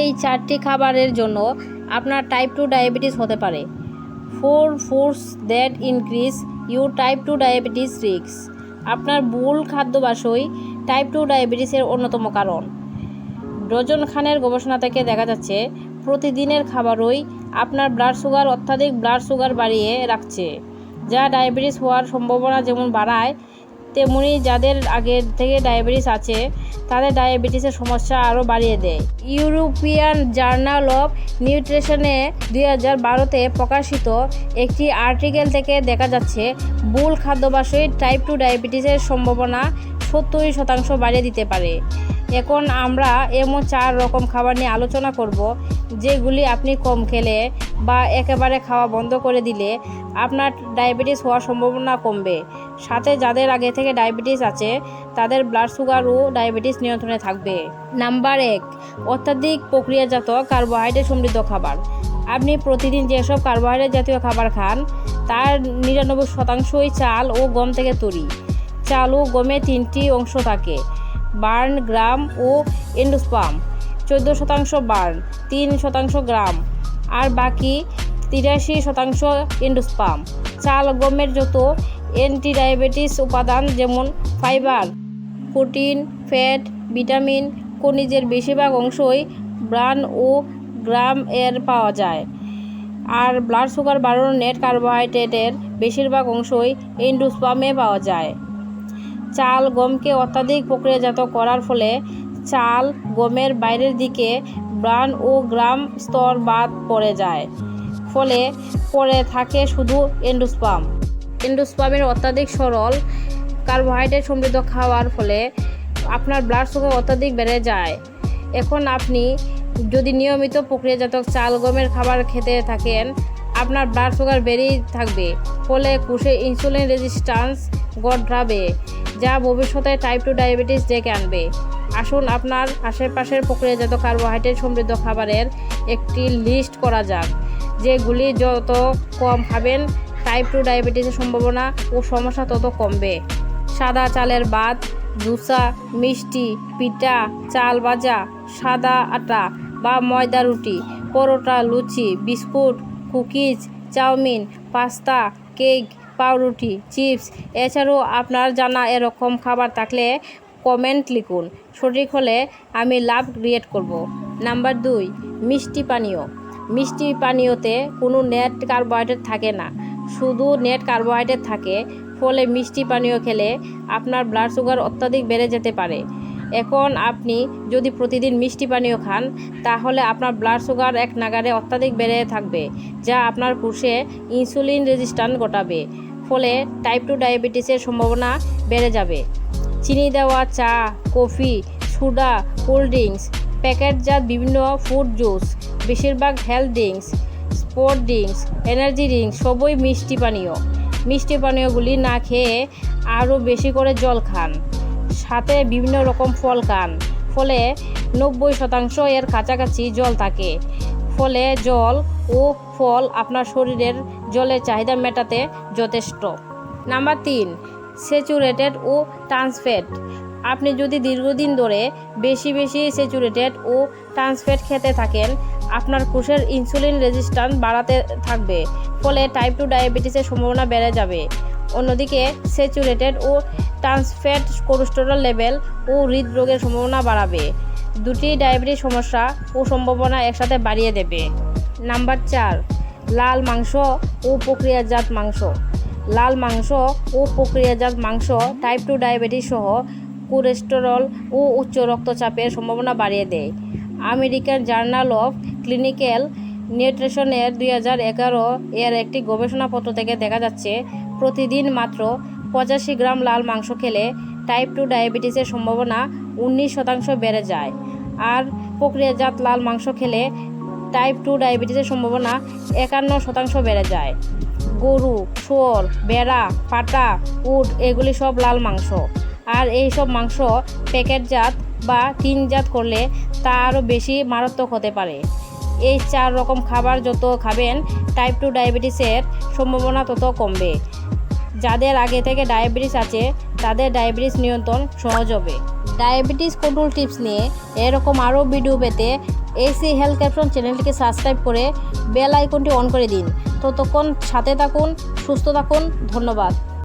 এই চারটি খাবারের জন্য আপনার টাইপ টু ডায়াবেটিস হতে পারে। Four foods that increase your type two diabetes রিক্স আপনার ভুল খাদ্যাভ্যাসই টাইপ টু ডায়াবেটিসের অন্যতম কারণ। ডজন খানের গবেষণা থেকে দেখা যাচ্ছে, প্রতিদিনের খাবারই আপনার ব্লাড সুগার অত্যাধিক ব্লাড সুগার বাড়িয়ে রাখছে, যা ডায়াবেটিস হওয়ার সম্ভাবনা যেমন বাড়ায় তেমনি যাদের আগের থেকে ডায়াবেটিস আছে, তাদের ডায়াবেটিসের সমস্যা আরও বাড়িয়ে দেয়। ইউরোপিয়ান জার্নাল অফ নিউট্রিশনে দুই হাজার বারোতে প্রকাশিত একটি আর্টিকেল থেকে দেখা যাচ্ছে, ভুল খাদ্যাভ্যাসই টাইপ টু ডায়াবেটিসের সম্ভাবনা সত্তর শতাংশ বাড়িয়ে দিতে পারে। এখন আমরা এমন চার রকম খাবার নিয়ে আলোচনা করব, যেগুলি আপনি কম খেলে বা একেবারে খাওয়া বন্ধ করে দিলে আপনার ডায়াবেটিস হওয়ার সম্ভাবনা কমবে। সাথে যাদের আগে থেকে ডায়াবেটিস আছে, তাদের ব্লাড সুগার ও ডায়াবেটিস নিয়ন্ত্রণে থাকবে। নাম্বার এক, অত্যাধিক প্রক্রিয়াজাত কার্বোহাইড্রেট সমৃদ্ধ খাবার। আপনি প্রতিদিন যেসব কার্বোহাইড্রেট জাতীয় খাবার খান, তার নিরানব্বই শতাংশই চাল ও গম থেকে তৈরি। চাল ও গমে তিনটি অংশ থাকে। বার্ন, গ্রাম ও এন্ডোস্পাম। চোদ্দ শতাংশ বার্ন, তিন শতাংশ গ্রাম। আর বাকি তিরাশি শতাংশ এন্ডোস্পাম। চাল, গমের যত অ্যান্টি ডায়াবেটিস উপাদান যেমন ফাইবার, প্রোটিন, ফ্যাট, ভিটামিন, খনিজের বেশিরভাগ অংশই ব্রান ও গ্রাম এর পাওয়া যায়। আর ব্লাড সুগার বাড়ানোর নেট কার্বোহাইড্রেটের বেশিরভাগ অংশই এন্ডোস্পামে পাওয়া যায়। চাল গমকে অত্যাধিক প্রক্রিয়াজাত করার ফলে চাল গমের বাইরের দিকে ব্রান ও গ্রাম স্তর বাদ পড়ে যায়। ফলে পড়ে থাকে শুধু এন্ডোস্পাম। এন্ডোস্পামের অত্যাধিক সরল কার্বোহাইড্রেট সমৃদ্ধ খাওয়ার ফলে আপনার ব্লাড সুগার অত্যাধিক বেড়ে যায়। এখন আপনি যদি নিয়মিত প্রক্রিয়াজাত চাল গমের খাবার খেতে থাকেন, আপনার ব্লাড সুগার বেড়েই থাকবে। ফলে কোষে ইনসুলিন রেজিস্ট্যান্স গড়াবে। যা ভবিষ্যতে টাইপ টু ডায়াবেটিস ডেকে আনবে। আসুন আপনার আশেপাশের প্রক্রিয়াজাত কার্বোহাইড্রেট সমৃদ্ধ খাবারের একটি লিস্ট করা যাক, যেগুলি যত কম খাবেন টাইপ টু ডায়াবেটিসের সম্ভাবনা ও সমস্যা তত কমবে। সাদা চালের ভাত ধুসা, মিষ্টি, পিঠা, চাল ভাজা, সাদা আটা বা ময়দা রুটি, পরোটা, লুচি, biscuit, cookies, chowmein, pasta, cake পাউরুটি, চিপস, এছাড়াও আপনার জানা এরকম খাবার থাকলে কমেন্ট লিখুন। সঠিক হলে আমি লাভ ক্রিয়েট করব। নাম্বার দুই, মিষ্টি পানীয়। মিষ্টি পানীয়তে কোনো নেট কার্বোহাইড্রেট থাকে না। শুধু নেট কার্বোহাইড্রেট থাকে, ফলে মিষ্টি পানীয় খেলে আপনার ব্লাড সুগার অত্যাধিক বেড়ে যেতে পারে। এখন আপনি যদি প্রতিদিন মিষ্টি পানীয় খান, তাহলে আপনার ব্লাড সুগার এক নাগারে অত্যাধিক বেড়ে থাকবে, যা আপনার কোষে ইনসুলিন রেজিস্ট্যান্ট ঘটাবে, ফলে টাইপ টু ডায়াবেটিসের সম্ভাবনা বেড়ে যাবে। চিনি দেওয়া চা, কফি সুডা কোল্ড ড্রিঙ্কস প্যাকেটজাত বিভিন্ন ফুড জুস বেশিরভাগ health drinks sport drinks energy drinks সবই মিষ্টি পানীয়। মিষ্টি পানীয়গুলি না খেয়ে আরও বেশি করে জল খান। সাথে বিভিন্ন রকম ফল খান। ফলে নব্বই শতাংশ এর কাছাকাছি জল থাকে। ফলে জল ও ফল আপনার শরীরের জলের চাহিদা মেটাতে যথেষ্ট। নাম্বার তিন, স্যাচুরেটেড ও ট্রান্সফ্যাট। আপনি যদি দীর্ঘদিন ধরে বেশি বেশি স্যাচুরেটেড ও ট্রান্সফ্যাট খেতে থাকেন, আপনার কোষের ইনসুলিন রেজিস্ট্যান্স বাড়াতে থাকবে। ফলে টাইপ টু ডায়াবেটিসের সম্ভাবনা বেড়ে যাবে। অন্যদিকে স্যাচুরেটেড ও ট্রান্সফ্যাট কোলেস্টেরল লেভেল ও হৃদরোগের সম্ভাবনা বাড়াবে। দুটি ডায়াবেটিস সমস্যা ও সম্ভাবনা একসাথে বাড়িয়ে দেবে। নাম্বার চার, লাল মাংস ও প্রক্রিয়াজাত মাংস। লাল মাংস ও প্রক্রিয়াজাত মাংস টাইপ টু ডায়াবেটিস সহ কোলেস্টেরল ও উচ্চ রক্তচাপের সম্ভাবনা বাড়িয়ে দেয়। আমেরিকান জার্নাল অফ ক্লিনিক্যাল নিউট্রিশনের দুই হাজার এগারো এর একটি গবেষণাপত্র থেকে দেখা যাচ্ছে প্রতিদিন মাত্র পঁচাশি গ্রাম লাল মাংস খেলে টাইপ টু ডায়াবেটিসের সম্ভাবনা উনিশ শতাংশ বেড়ে যায়। আর প্রক্রিয়াজাত লাল মাংস খেলে টাইপ টু ডায়াবেটিসের সম্ভাবনা একান্ন শতাংশ বেড়ে যায়। গরু শুয়োর বেড়া পাটা, উট, এগুলি সব লাল মাংস। আর এই সব মাংস প্যাকেটজাত বা টিনজাত করলে তা আরও বেশি মারাত্মক হতে পারে। এই চার রকম খাবার যত খাবেন টাইপ টু ডায়াবেটিসের সম্ভাবনা তত কমবে। যাদের আগে থেকে ডায়াবেটিস আছে, তাদের ডায়াবেটিস নিয়ন্ত্রণ সহজ হবে। ডায়াবেটিস কন্ট্রোল টিপস নিয়ে এরকম আরও ভিডিও পেতে এসি হেলথ ক্যাপশন চ্যানেলটিকে সাবস্ক্রাইব করে বেল আইকনটি অন করে দিন। ততক্ষণ সাথে থাকুন, সুস্থ থাকুন, ধন্যবাদ।